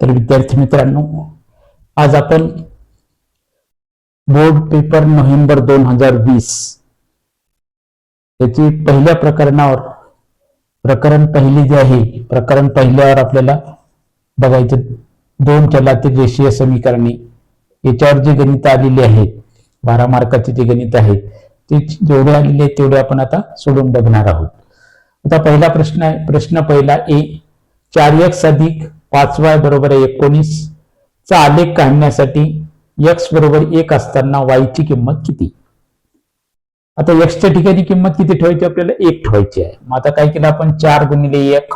तर विद्यार्थी मित्रांनो आज आपण बोर्ड पेपर नोव्हेंबर दोन हजार वीस याची पहिल्या प्रकरणावर प्रकरण पहिली जे आहे प्रकरण पहिल्यावर आपल्याला बघायचं दोन चलातील रेषीय समीकरणे. याच्यावर जे गणित आलेली आहेत बारा मार्काचे जे गणित आहेत ते जेवढे आलेले आहेत तेवढे आपण आता सोडून बघणार आहोत. आता पहिला प्रश्न आहे प्रश्न पहिला ए चार एक्स अधिक पाचवाय बरोबर आहे एकोणीस चा आलेख काढण्यासाठी एक्स बरोबर एक असताना वायची ची किंमत किती? आता एक्सच्या ठिकाणी किंमत किती ठेवायची आपल्याला? एक ठेवायची आहे. मग आता काय केलं आपण? चार गुणिले एक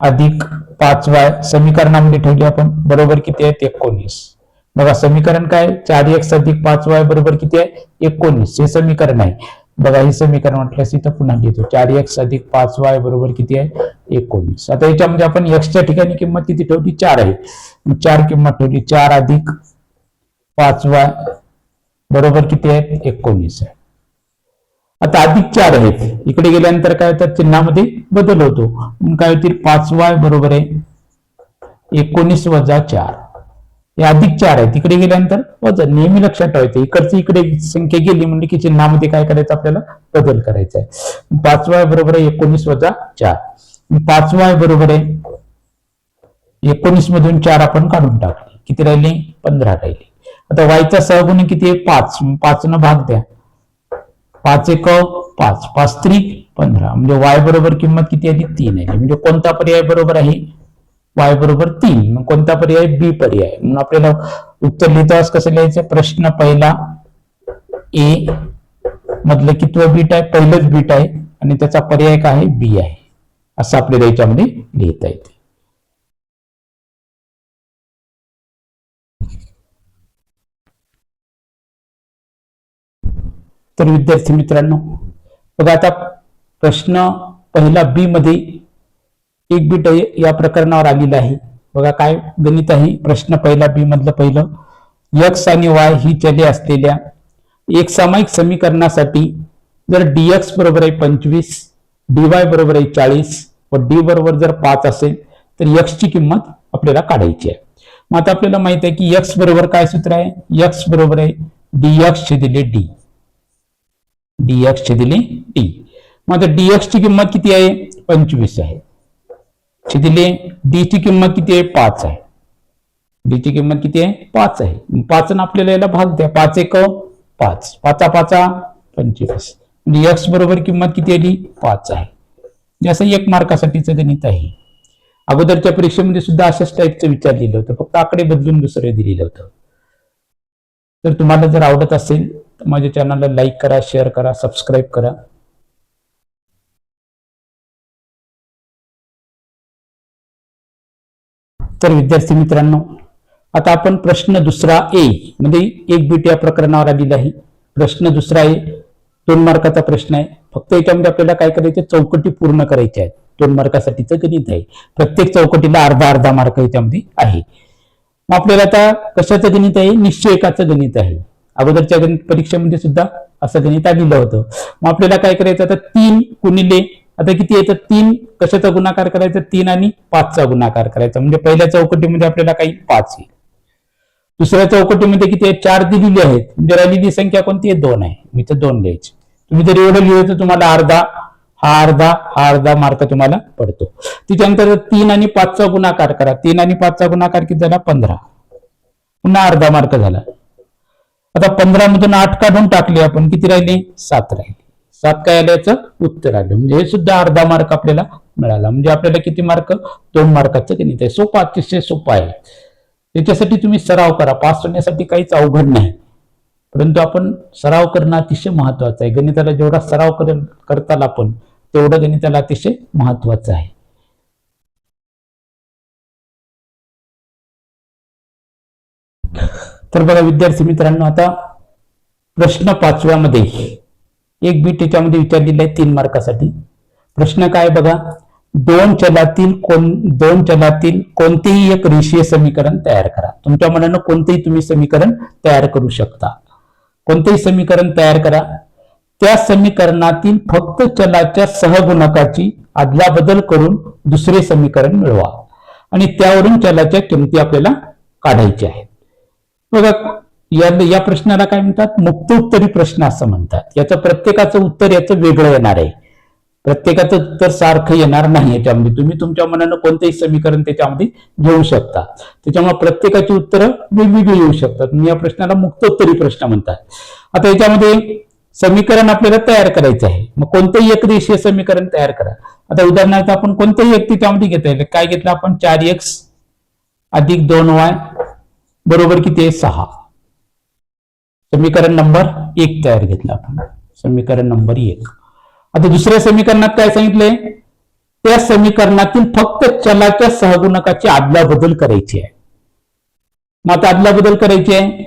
अधिक पाच वाय समीकरणामध्ये ठेवली आपण. बरोबर किती आहेत एकोणीस. बघा समीकरण काय? चार एक्स अधिक पाच वाय बरोबर किती आहे? एकोणीस. हे समीकरण आहे. बघा हे समीकरण म्हटल्यास इथं पुन्हा लिहितो. चार एक्स अधिक पाच वाय बरोबर किती आहे? एकोणीस. आता याच्यामध्ये आपण एक्सच्या ठिकाणी किंमत किती ठेवली? चार आहे. चार किंमत ठेवली. चार अधिक पाच वाय बरोबर किती आहे? एकोणीस आहे. आता अधिक चार आहेत. इकडे गेल्यानंतर काय होतं? चिन्हामध्ये बदल होतो. काय होतील? पाच वाय बरोबर आहे. एकोणीस वजा चार. हे अधिक चार आहे तिकडे गेल्यानंतर वजन नेहमी लक्षात ठेवायचं. इकडची इकडे संख्या गेली म्हणजे की चिन्हामध्ये काय करायचं आपल्याला? बदल करायचा आहे. पाचवा बरोबर आहे एकोणीस वजा चार. पाचवा आहे बरोबर आहे एकोणीस मधून चार आपण काढून टाकले. किती राहिले? पंधरा राहिले. आता वायचा सहगुणी किती आहे? पाच. पाच न भाग द्या. पाच एक पाच. पाच त्रिक पंधरा. म्हणजे वाय बरोबर किंमत किती आली? तीन आहे म्हणजे कोणता पर्याय बरोबर आहे? वाय बरोबर तीन. मग कोणता पर्याय? बी पर्याय. म्हणून आपल्याला उत्तर लिहिताच कसं लिहायचं? प्रश्न पहिला ए मधलं कितवं बीट आहे? पहिलंच बीट आहे. आणि त्याचा पर्याय काय आहे? बी आहे. असं आपल्याला याच्यामध्ये लिहिता येते. तर विद्यार्थी मित्रांनो बघा आता प्रश्न पहिला बी मध्ये एक बीट या प्रकरणावर आलेलं आहे. बघा काय गणित आहे. प्रश्न पहिला बी मधलं पहिलं. एक्स आणि वाय ही चले असलेल्या एक सामायिक समीकरणासाठी जर डीएक्स बरोबर आहे पंचवीस डीवाय बरोबर आहे चाळीस व डी बरोबर जर पाच असेल तर एक्स ची किंमत आपल्याला काढायची आहे. मग आता आपल्याला माहीत आहे की एक्स बरोबर काय सूत्र आहे? एक्स बरोबर आहे डीएक्स दिले डी डीएक्स दिले डी मग आता डीएक्स ची किंमत किती आहे? पंचवीस आहे. दिले डी ची किंमत किती आहे? पाच आहे. डी ची किंमत किती आहे? पाच आहे. पाच आपल्याला याला भाग द्या. पाच एक पाच. पाचा पाचा पंचवीस. म्हणजे एक्स बरोबर किंमत किती आली? पाच आहे. म्हणजे असं एक मार्कासाठीचं गणित आहे. अगोदरच्या परीक्षेमध्ये सुद्धा अशाच टाईपचं विचारलेलं होतं. फक्त आकडे बदलून दुसरं दिलेलं होतं. तर तुम्हाला जर आवडत असेल तर माझ्या चॅनलला लाईक करा शेअर करा सबस्क्राईब करा. तर विद्यार्थी मित्रांनो आता आपण प्रश्न दुसरा ए म्हणजे एक बीट या प्रकरणावर आलेला आहे. प्रश्न दुसरा ए दोन मार्काचा प्रश्न आहे. फक्त याच्यामध्ये आपल्याला काय करायचं चौकटी पूर्ण करायच्या आहेत दोन मार्कासाठीचं गणित आहे. प्रत्येक चौकटीला अर्धा अर्धा मार्क याच्यामध्ये आहे. मग आपल्याला आता कशाचं गणित आहे? निश्चयकाचं गणित आहे. अगोदरच्या गणित परीक्षेमध्ये सुद्धा असं गणित आलेलं होतं. मग आपल्याला काय करायचं? आता तीन गुणिले आता किती येतं? तीन. कशाचा गुणाकार करायचा? तीन आणि पाचचा गुणाकार करायचा. म्हणजे पहिल्या चौकटीमध्ये आपल्याला काही पाच येईल. दुसऱ्या चौकटीमध्ये किती आहे? चार दिलेली आहेत. म्हणजे राहिलेली संख्या कोणती आहे? दोन आहे. मी तर दोन द्यायची. तुम्ही जर एवढं लिहिलं तर तुम्हाला अर्धा हा अर्धा हा अर्धा मार्क तुम्हाला पडतो. त्याच्यानंतर तीन आणि पाचचा गुणाकार करा. तीन आणि पाचचा गुणाकार किती झाला? पंधरा. पुन्हा अर्धा मार्क झाला. आता पंधरा मधून आठ काढून टाकले आपण. किती राहिले? सात राहिले. सात काय आलं याचं उत्तर आलं. म्हणजे हे सुद्धा अर्धा मार्क आपल्याला मिळाला. म्हणजे आपल्याला किती मार्क दोन मार्काचं गणित आहे सोपं अतिशय सोपं आहे. त्याच्यासाठी तुम्ही सराव करा. पास होण्यासाठी काहीच अवघड नाही. परंतु आपण सराव करणं अतिशय महत्वाचं आहे. गणिताला जेवढा सराव करेल करताल आपण तेवढं गणिताला अतिशय महत्वाचं आहे. तर बघा विद्यार्थी मित्रांनो आता प्रश्न पाचव्यामध्ये. एक बी त्याच्यामध्ये विचारलेला आहे तीन मार्कासाठी. प्रश्न काय बघा? दोन चलातील कोण दोन चलातील कोणतेही एक रेषीय समीकरण तयार करा. तुमच्या मनानं कोणतेही तुम्ही समीकरण तयार करू शकता. कोणतेही समीकरण तयार करा. त्या समीकरणातील फक्त चलाच्या सहगुणकाची अदलाबदल करून दुसरे समीकरण मिळवा. आणि त्यावरून चलाच्या किमती आपल्याला काढायच्या आहेत. बघा या या प्रश्नाला काय म्हणतात? मुक्तोत्तरी प्रश्न असं म्हणतात. याचं प्रत्येकाचं उत्तर याचं वेगळं येणार आहे. प्रत्येकाचं उत्तर सारखं येणार नाही याच्यामध्ये. तुम्ही तुमच्या मनानं कोणतेही समीकरण त्याच्यामध्ये घेऊ शकता. त्याच्यामुळे प्रत्येकाची उत्तरं वेगवेगळी येऊ शकतात. या प्रश्नाला मुक्तोत्तरी प्रश्न म्हणतात. आता याच्यामध्ये समीकरण आपल्याला तयार करायचं आहे. मग कोणतंही एक रेषीय समीकरण तयार करा. आता उदाहरणार्थ आपण कोणतंही एक त्याच्यामध्ये घेता येईल. काय घेतलं आपण? चार एक्स अधिक दोन वाय बरोबर किती आहे? सहा. समीकरण नंबर एक तयार घेतलं आपण. समीकरण नंबर एक. आता दुसऱ्या समीकरणात काय सांगितलंय? त्या समीकरणातील फक्त चलाच्या सहगुणकाची अदलाबदल करायची आहे. मग आता अदलाबदल करायची आहे.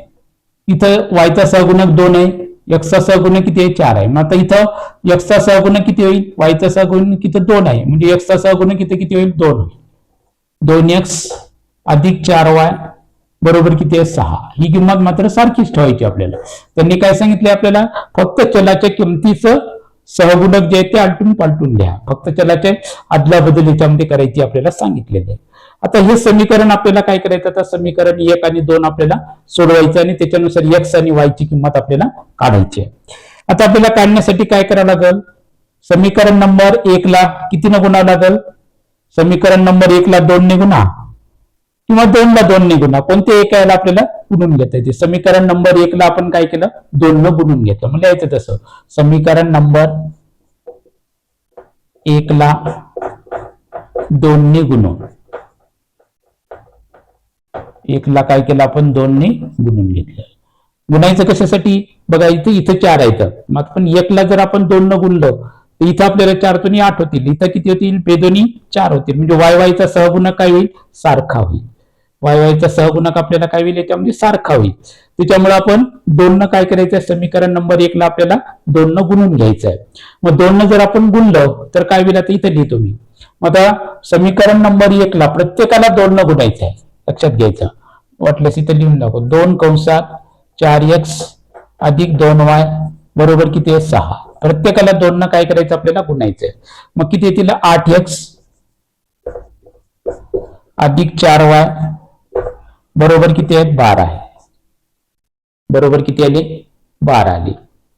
इथं वायचा सहगुणक दोन आहे. यक्सचा सहगुणक किती आहे? चार आहे. मग आता इथं यक्सचा सहगुणक किती होईल? वायचा सहगुणक इथं दोन आहे. म्हणजे यक्सचा सहगुणक इथं किती होईल? दोन होईल. दोन एक्स अधिक चार वाय बरोबर किती आहे? सहा. ही किंमत मात्र सारखीच ठेवायची आपल्याला. त्यांनी काय सांगितले आपल्याला? फक्त चलाच्या किमतीचं सहगुणक जे आहे ते आलटून पालटून घ्या. फक्त चलाच्या आदला बदल याच्यामध्ये करायची आपल्याला सांगितलेलं आहे. आता हे समीकरण आपल्याला काय करायचं? आता समीकरण एक आणि दोन आपल्याला सोडवायचं आणि त्याच्यानुसार एक्स आणि वायची किंमत आपल्याला काढायची आहे. आता आपल्याला काढण्यासाठी काय करावं लागेल? समीकरण नंबर एक ला न गुणावं लागेल? समीकरण नंबर एक ला दोन ने गुणा. किंवा दोनला दोनने दोन ने गुणा कोणते एक याला आपल्याला गुणून घेता येते समीकरण नंबर एक ला आपण काय केलं? दोन न गुणून घेतलं. म्हणजे यायचं तसं. समीकरण नंबर एक ला दोन ने गुणून एक ला काय केलं आपण? दोन ने गुणून घेतलं. गुणायचं कशासाठी? बघा इथं इथं चार आहेत. मग पण एकला जर आपण दोन न गुणलं तर इथं आपल्याला चार दोन्ही आठ होतील. इथं किती होतील? बेदोनी चार होतील. म्हणजे वाय वायचा सहगुणक काय होईल? सारखा होईल. वाय वायचा सहगुणक आपल्याला काय होईल? याच्यामध्ये सारखा होईल. त्याच्यामुळे आपण दोन काय करायचं आहे समीकरण नंबर एक ला आपल्याला दोन गुणून घ्यायचं आहे मग दोन जर आपण गुणलं तर काय होईल आता इथं लिहितो मी मग आता समीकरण नंबर एक ला प्रत्येकाला दोन गुणायचं आहे लक्षात घ्यायचं. वाटल्यास इथं लिहून दाखव. दोन कंसात चार एक्स अधिक दोन वाय बरोबर किती आहे? सहा. प्रत्येकाला दोन काय करायचं? आपल्याला गुणायचं मग किती येतील? आठ एक्स अधिक चार वाय बरोबर किती आहेत? बारा आहे. बरोबर किती आले? बारा आले.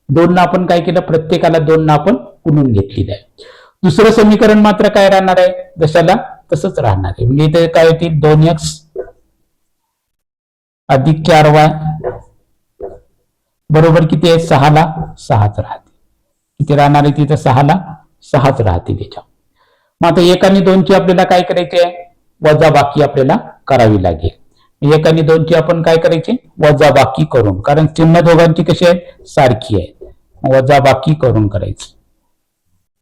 दोन ना आपण काय केलं? प्रत्येकाला दोन ना आपण गुणून घेतलेलं आहे दुसरं समीकरण मात्र काय राहणार आहे? जशाला तसंच राहणार आहे. म्हणजे इथे काय होतील दोन एक्स अधिक चार वाय बरोबर किती आहे? सहाला सहाच राहते किती राहणार आहे तिथं? सहाला सहाच राहते त्याच्या मग आता एक आणि दोनची आपल्याला काय करायचे आहे? वजा बाकी आपल्याला करावी लागेल. एक आणि दोनची आपण काय करायचे? वजा बाकी करून. कारण चिन्ह दोघांची कशी आहे? सारखी आहे. वजा बाकी करून करायची.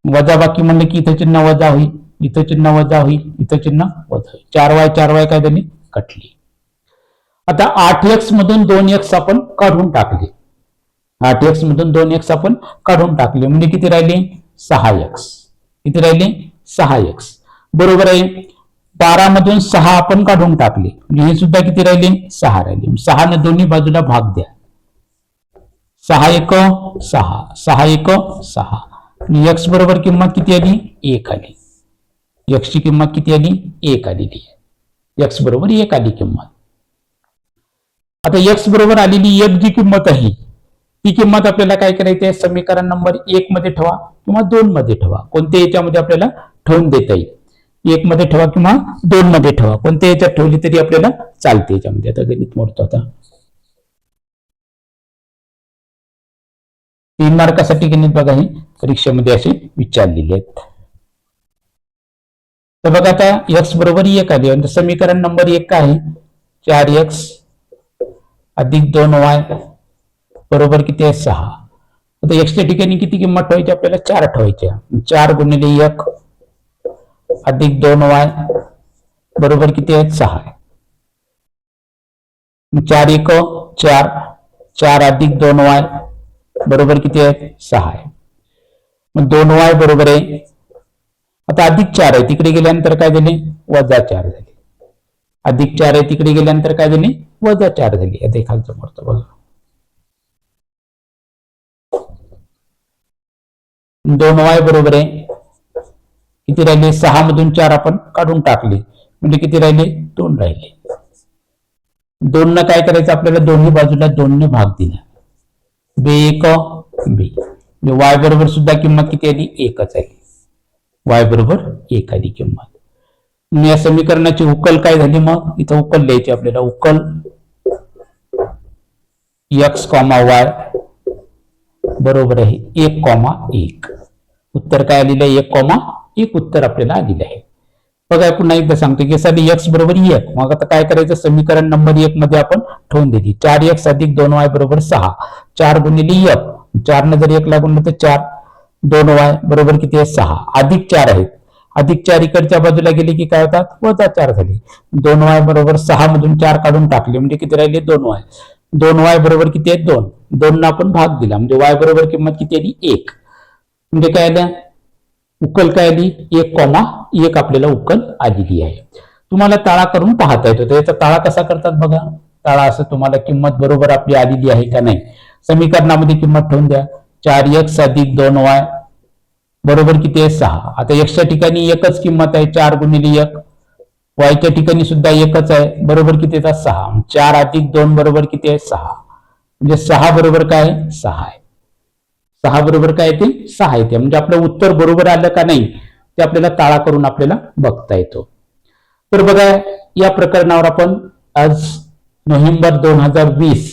वजा बाकी म्हणलं की इथं चिन्ह वजा होईल इथं चिन्ह वजा होईल इथं चिन्ह वजा होईल. चार वाय चार वाय काय त्यांनी कटली. आता आठ एक्स मधून दोन एक्स आपण काढून टाकले. आठ एक्स मधून दोन एक्स आपण काढून टाकले. म्हणजे किती राहिले? सहा एक्स किती राहिले? सहा एक्स बरोबर आहे? बारा मधून सहा आपण काढून टाकले. म्हणजे हे सुद्धा किती राहिले? सहा राहिले. सहा न दोन्ही बाजूला भाग द्या. सहा एक सहा. सहा एक सहा. एक्स बरोबर किंमत किती आली? एक आली. एक्सची किंमत किती आली? एक आलेली आहे. एक्स बरोबर एक आली किंमत. आता एक्स बरोबर आलेली एक जी किंमत आहे ती किंमत आपल्याला काय करायची आहे? समीकरण नंबर एक मध्ये ठेवा किंवा दोन मध्ये ठेवा. कोणत्या याच्यामध्ये आपल्याला ठेवून देता येईल? एक मध्ये ठेवा किंवा दोन मध्ये ठेवा. कोणत्या याच्यात ठेवली तरी आपल्याला चालते याच्यामध्ये. आता गणित मोडतो आता. तीन मार्कासाठी गणित बघा ही. परीक्षेमध्ये असे विचारलेले आहेत. तर बघा आता एक्स बरोबर एक आली. समीकरण नंबर एक काय आहे. चार एक्स अधिक दोन वाय बरोबर किती आहे? सहा. आता एक्सच्या ठिकाणी किती किंमत ठेवायची? आपल्याला चार ठेवायच्या चार गुणिले एक अधिक दोन वाय बरोबर किती आहेत? सहा चार एक चार चार अधिक दोन वाय बरोबर किती आहेत? सहा आहे. मग दोन वाय बरोबर आहे. आता अधिक चार आहे. तिकडे गेल्यानंतर काय झाले? वजा चार झाले. अधिक चार आहे. तिकडे गेल्यानंतर काय झाले? वजा चार झाली. आता खालचं पडतं बघा. दोन वाय बरोबर आहे. किती राहिले? सहा मधून चार आपण काढून टाकले. म्हणजे किती राहिले? दोन राहिले. दोन न काय करायचं? आपल्याला दोन्ही बाजूला दोनने भाग दिला. बे एक बी. म्हणजे वाय बरोबर सुद्धा किंमत किती आली? एकच आहे वाय बरोबर एक आली किंमत. या समीकरणाची उकल काय झाली मग? इथं उकल द्यायची आपल्याला. उकल एक्स कॉमा वाय बरोबर आहे. एक कॉमा एक. उत्तर काय आलेलं आहे? एक कॉमा एक उत्तर आपल्याला आलेलं आहे. बघा पुन्हा एकदा सांगतो की साठी एक्स बरोबर एक मग आता काय करायचं? समीकरण नंबर एक मध्ये आपण ठेवून दिली. चार एक्स अधिक दोन वाय बरोबर सहा. चार गुणिले एक न जर एक लागून तर चार. दोन वाय बरोबर किती आहे? सहा. अधिक चार आहेत. अधिक चार इकडच्या बाजूला गेले की काय होतात? वजा चार झाले. दोन वाय बरोबर सहा मधून चार काढून टाकले. म्हणजे किती राहिले? दोन वाय दोन वाय बरोबर किती आहे? दोन. दोन आपण भाग दिला. म्हणजे वाय बरोबर किंमत किती आली? एक. म्हणजे काय आलं? उकल काय आली? एक कॉमा एक आपल्याला उकल आलेली आहे. तुम्हाला ताळा करून पाहता येतो. तर याचा ताळा कसा करतात बघा. ताळा असं तुम्हाला किंमत बरोबर आपली आलेली आहे का नाही? समीकरणामध्ये किंमत ठेवून द्या. चार एक्स अधिक दोन वाय बरोबर किती आहे? सहा. आता एक्सच्या ठिकाणी एकच किंमत आहे चार गुणिले एक. वायच्या ठिकाणी सुद्धा एकच आहे बरोबर किती येतात? सहा. चार अधिक दोन बरोबर किती आहे? सहा. म्हणजे सहा बरोबर काय? आहे? सहा आहे. सहा बरोबर काय येते सहा येते म्हणजे आपलं उत्तर बरोबर आलं का नाही ते आपल्याला ताळा करून आपल्याला बघता येतो. तर बघा या प्रकरणावर आपण आज नोव्हेंबर दोन हजार वीस